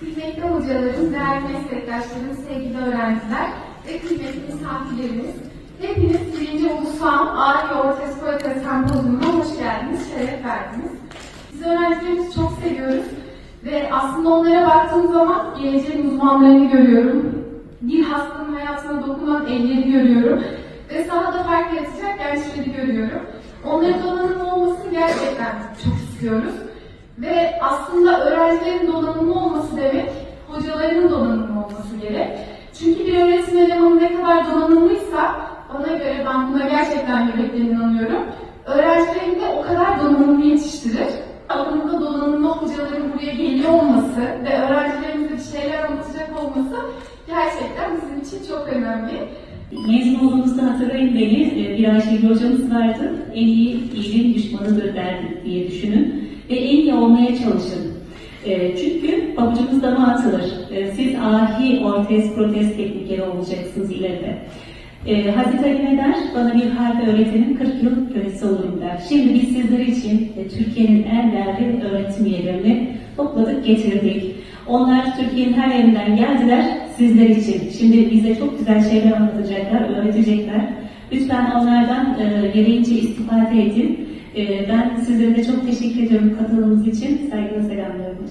Kıymetli hocalarım, değerli meslektaşlarım, sevgili öğrenciler ve kıymetli misafirlerimiz, hepiniz birinci Ulusal Ağrı Orta Spoyka Sempozyumuna hoş geldiniz, şeref verdiniz. Biz öğrencilerimizi çok seviyoruz ve aslında onlara baktığım zaman geleceğin uzmanlarını görüyorum. Bir hastanın hayatına dokunan elleri görüyorum ve sahada fark yaratacak gençleri görüyorum. Onların donanımlı olmasını gerçekten çok istiyoruz. Ve aslında öğrencilerin donanımlı olması demek, hocalarının donanımlı olması gerek. Çünkü bir öğretim elemanı ne kadar donanımlıysa, bana göre ben buna gerçekten yürekten inanıyorum. Öğrencilerini de o kadar donanımlı yetiştirir. Alanında donanımlı hocaların buraya geliyor olması ve öğrencilerimize bir şeyler anlatacak olması gerçekten bizim için çok önemli. Mezun olduğumuzda hatırlayın beni, e, bir Ayşegül hocamız vardı. En iyi iyiliğin düşmanıdır derdi diye düşünün. Ve en iyi olmaya çalışın. E, Çünkü pabucumuz dama atılır. E, Siz ahi ortez protez teknikeri olacaksınız ileride. Hazreti Ali ne der? Bana bir harf öğretenin 40 yıl kölesi olurum der. Şimdi biz sizler için e, Türkiye'nin en değerli öğretim üyelerini topladık, getirdik. Onlar Türkiye'nin her yerinden geldiler sizler için. Şimdi bize çok güzel şeyler anlatacaklar, öğretecekler. Lütfen onlardan e, gereğince istifade edin. E, ben sizlere de çok teşekkür ediyorum katılımınız için. Saygıyla selamlıyorum.